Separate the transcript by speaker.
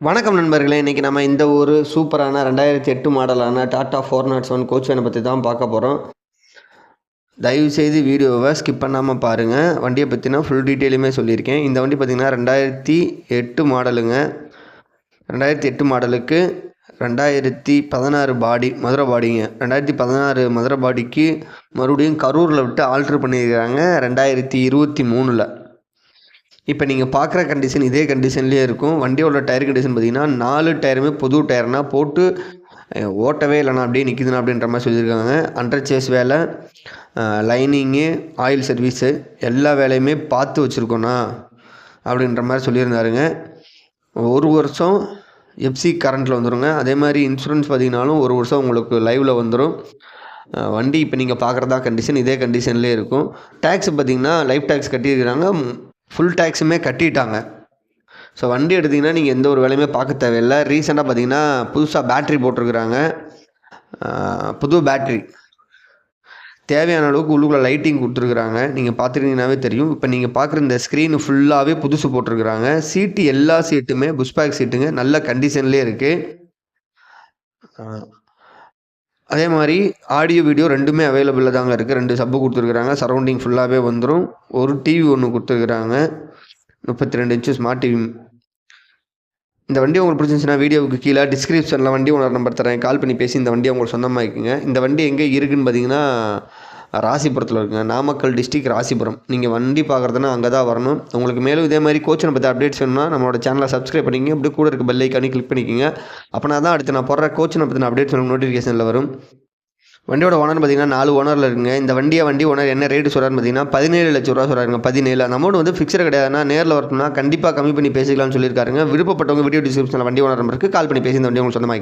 Speaker 1: வணக்கம் நண்பர்களே இன்றைக்கி நம்ம இந்த ஒரு சூப்பரான ரெண்டாயிரத்தி எட்டு மாடலான Tata four naught seven coach வேனை பற்றி தான் பார்க்க போகிறோம் தயவுசெய்து வீடியோவை ஸ்கிப் பண்ணாமல் பாருங்கள் வண்டியை பற்றினா ஃபுல் டீட்டெயிலுமே சொல்லியிருக்கேன். இந்த வண்டி பார்த்திங்கன்னா ரெண்டாயிரத்தி எட்டு மாடலுங்க. ரெண்டாயிரத்தி எட்டு மாடலுக்கு ரெண்டாயிரத்தி பதினாறு பாடி மதுரை பாடிங்க. ரெண்டாயிரத்தி பதினாறு மதுரை பாடிக்கு மறுபடியும் கரூரில் விட்டு ஆல்ட்ரு பண்ணியிருக்கிறாங்க ரெண்டாயிரத்தி இருபத்தி மூணில். இப்போ நீங்கள் பார்க்குற கண்டிஷன் இதே கண்டிஷன்லேயே இருக்கும். வண்டியோட டயர் கண்டிஷன் பார்த்தீங்கன்னா நாலு டயருமே புது டயர்னா போட்டு ஓட்டவே இல்லைண்ணா அப்படியே நிற்கிதுண்ணா அப்படின்ற மாதிரி சொல்லியிருக்காங்க. அண்டர் சேஸ் வேலை லைனிங்கு ஆயில் சர்வீஸு எல்லா வேலையுமே பார்த்து வச்சுருக்கோண்ணா அப்படின்ற மாதிரி சொல்லியிருந்தாருங்க. ஒரு வருஷம் எஃப்சி கரண்ட்டில் வந்துருங்க. அதே மாதிரி இன்சூரன்ஸ் பார்த்தீங்கன்னாலும் ஒரு வருஷம் உங்களுக்கு லைவில் வந்துடும் வண்டி இப்போ நீங்கள் பார்க்குறதா கண்டிஷன் இதே கண்டிஷன்லேயே இருக்கும். டேக்ஸ் பார்த்தீங்கன்னா லைஃப் டேக்ஸ் கட்டியிருக்கிறாங்க. ஃபுல் டேக்ஸுமே கட்டிட்டாங்க. ஸோ வண்டி எடுத்திங்கன்னா நீங்கள் எந்த ஒரு வேலையுமே பார்க்க தேவையில்லை. ரீசெண்டாக பார்த்தீங்கன்னா புதுசாக பேட்ரி போட்டிருக்கிறாங்க. புது பேட்ரி தேவையான அளவுக்கு உள்ளுக்குள்ள லைட்டிங் கொடுத்துருக்குறாங்க. நீங்கள் பார்த்துருந்தீங்கன்னாவே தெரியும். இப்போ நீங்கள் பார்க்குற இந்த ஸ்க்ரீனு ஃபுல்லாகவே புதுசு போட்டிருக்கிறாங்க. சீட்டு எல்லா சீட்டுமே புஷ்பேக் சீட்டுங்க நல்ல கண்டிஷன்லேயே இருக்குது அதே மாதிரி ஆடியோ வீடியோ ரெண்டுமே அவைலபிளில் தாங்க இருக்குது ரெண்டு சப்பு கொடுத்துருக்குறாங்க. சரௌண்டிங் ஃபுல்லாகவே வந்துடும் ஒரு டிவி ஒன்று கொடுத்துருக்குறாங்க. முப்பத்தி ரெண்டு இன்ச்சு ஸ்மார்ட் டிவி இந்த வண்டி உங்களுக்கு பிடிச்சிருந்துச்சுன்னா வீடியோவுக்கு கீழே டிஸ்கிரிப்ஷனில் வண்டி ஓனர் நம்பர் தரேன். கால் பண்ணி பேசி இந்த வண்டியை உங்களுக்கு சொந்தமாக இருக்குங்க இந்த வண்டி எங்கே இருக்குன்னு பார்த்தீங்கன்னா ராசிபுரத்தில் இருக்குங்க. நாமக்கல் டிஸ்ட்ரிக் ராசிபுரம். நீங்கள் வண்டி பார்க்குறதுனா அங்கே தான் வரணும். உங்களுக்கு மேலும் இதே மாதிரி கோச்சனை பற்றி அப்டேட்ஸ் வேணும்னா நம்மளோட சேனலை சப்ஸ்கிரைப் பண்ணிக்கங்க. அப்படி கூட இருக்க பெல் ஐக்கானி கிளிக் பண்ணிக்கோங்க. அப்போனா தான் அடுத்து நான் போடுற கோச்சனை பற்றின அப்டேட்ஸ் உங்களுக்கு நோட்டிஃபிகேஷனில் வரும். வண்டியோட ஓனர் பார்த்தீங்கன்னா நாலு ஓனரில் இருக்குங்க. இந்த வண்டியை வண்டி ஓனர் என்ன ரேட்டு சொல்கிறாருன்னு பார்த்தீங்கன்னா பதினேழு லட்ச ரூபா சொல்கிறாங்க பதினேழு. அந்த அமௌண்ட் வந்து ஃபிக்ஸர் கிடையாதுன்னா நேரில் வரணும்னா கண்டிப்பாக கம்மி பண்ணி பேசிக்கலாம்னு சொல்லியிருக்காருங்க. விருப்பப்பட்டவங்க வீடியோ டிஸ்கிரிப்ஷனில் வண்டி ஓனர் நம்பருக்கு கால் பண்ணி பேசி இந்த வண்டி உங்களுக்கு சொந்தமாக